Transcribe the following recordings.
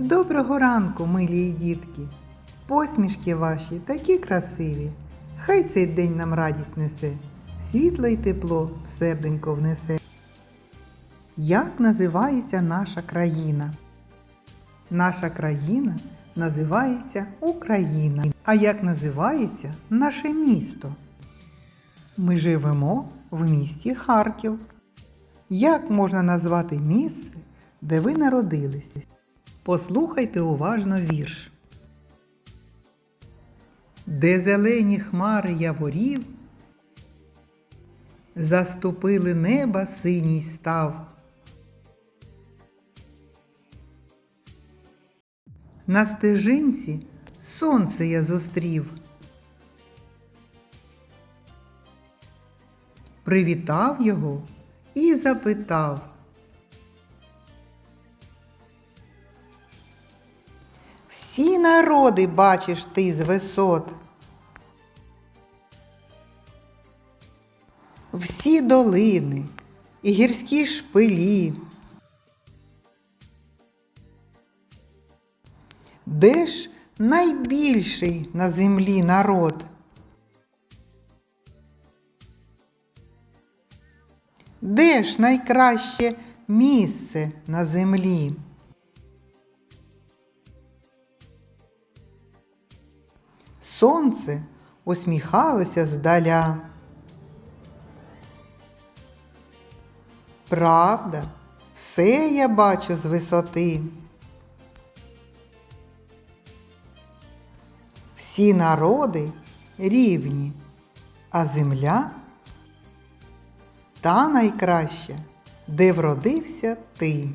Доброго ранку, милі дітки! Посмішки ваші такі красиві. Хай цей день нам радість несе, світло й тепло в серденько внесе. Як називається наша країна? Наша країна називається Україна. А як називається наше місто? Ми живемо в місті Харків. Як можна назвати місце, де ви народилися? Послухайте уважно вірш. Де зелені хмари яворів, заступили неба синій став. На стежинці сонце я зустрів. Привітав його і запитав. Всі народи бачиш ти з висот. Всі долини і гірські шпилі. Де ж найбільший на землі народ? Де ж найкраще місце на землі? Сонце усміхалося здаля. Правда, все я бачу з висоти. Всі народи рівні, а земля та найкраща, де вродився ти.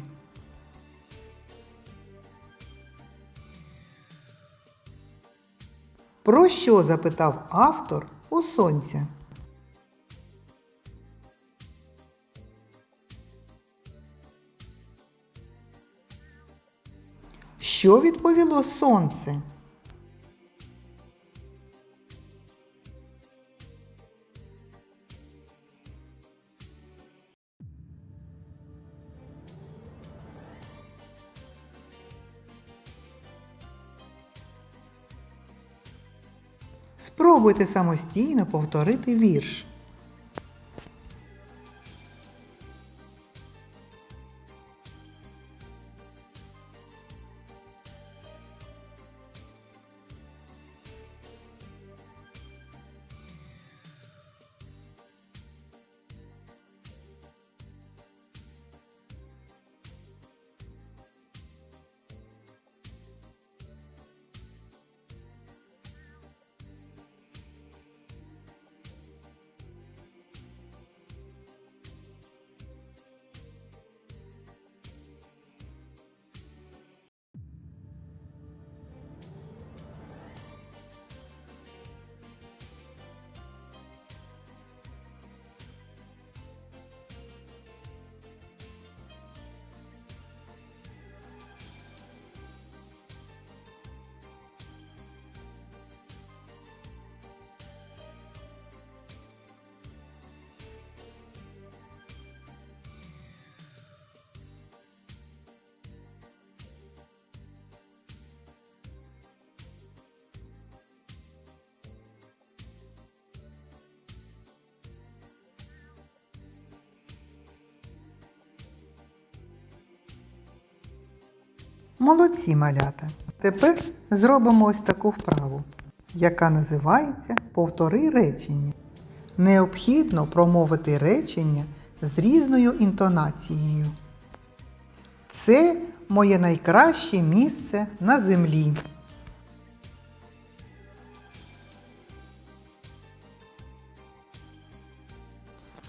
Про що запитав автор у сонця? Що відповіло сонце? Спробуйте самостійно повторити вірш. Молодці малята. Тепер зробимо ось таку вправу, яка називається Повтори речення. Необхідно промовити речення з різною інтонацією. Це моє найкраще місце на землі.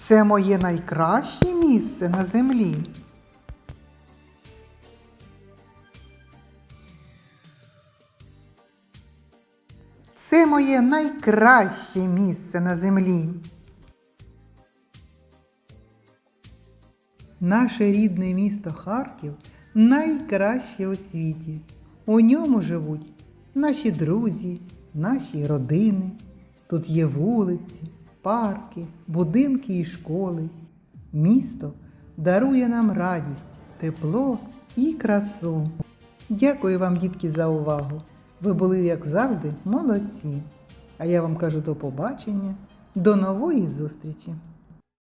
Це моє найкраще місце на землі. Це моє найкраще місце на землі. Наше рідне місто Харків найкраще у світі. У ньому живуть наші друзі, наші родини. Тут є вулиці, парки, будинки і школи. Місто дарує нам радість, тепло і красу. Дякую вам, дітки, за увагу. Ви були, як завжди, молодці. А я вам кажу до побачення, до нової зустрічі!